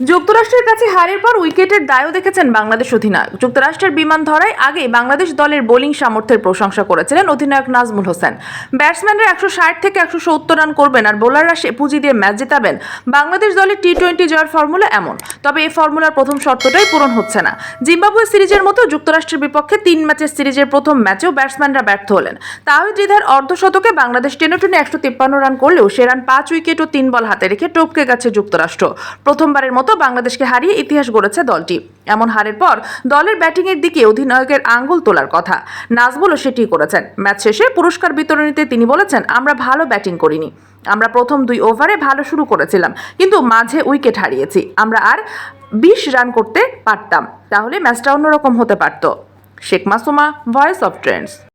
যুক্তরাষ্ট্রের কাছে হারের পর উইকেটের দায়ও দেখেছেন বাংলাদেশ অধিনায়ক। যুক্তরাষ্ট্রের বিমান ধরায় আগে বাংলাদেশ দলের বোলিং সামর্থ্যের প্রশংসা করেছিলেন অধিনায়ক নাজমুল হোসেন। ব্যাটসম্যানরা একশো ষাট থেকে একশো সত্তর রান করবেন আর বোলাররা সে পুঁজি দিয়ে ম্যাচ জেতাবেন। বাংলাদেশ দলের টি টোয়েন্টি জয়ের ফর্মুলা এমন, তবে এই ফর্মুলার প্রথম শর্তটাই পূরণ হচ্ছে না। জিম্বাবুয়ে সিরিজের মতো যুক্তরাষ্ট্রের বিপক্ষে তিন ম্যাচের সিরিজের প্রথম ম্যাচেও ব্যাটসম্যানরা ব্যর্থ হলেন। তাহিদ হৃদয়ের অর্ধশতকে বাংলাদেশ টেনে টেনে একশো তিপ্পান্ন রান করলেও সে রান পাঁচ উইকেট ও তিন বল হাতে রেখে টপকে গেছে যুক্তরাষ্ট্র। প্রথমবারের মতো বাংলাদেশকে হারিয়ে ইতিহাস গড়েছে দলটি। এমন হারের পর দলের ব্যাটিংয়ের দিকে অধিনায়কের আঙ্গুল তোলার কথা। নাজবুলও সেটি করেছেন। ম্যাচ শেষে পুরস্কার বিতরণীতে তিনি বলেছেন, আমরা ভালো ব্যাটিং করিনি। আমরা প্রথম দুই ওভারে ভালো শুরু করেছিলাম, কিন্তু মাঝে উইকেট হারিয়েছি। আমরা আর বিশ রান করতে পারতাম। তাহলে ম্যাচটা অন্যরকম হতে পারত। Sheikh Masuma, voice of trends.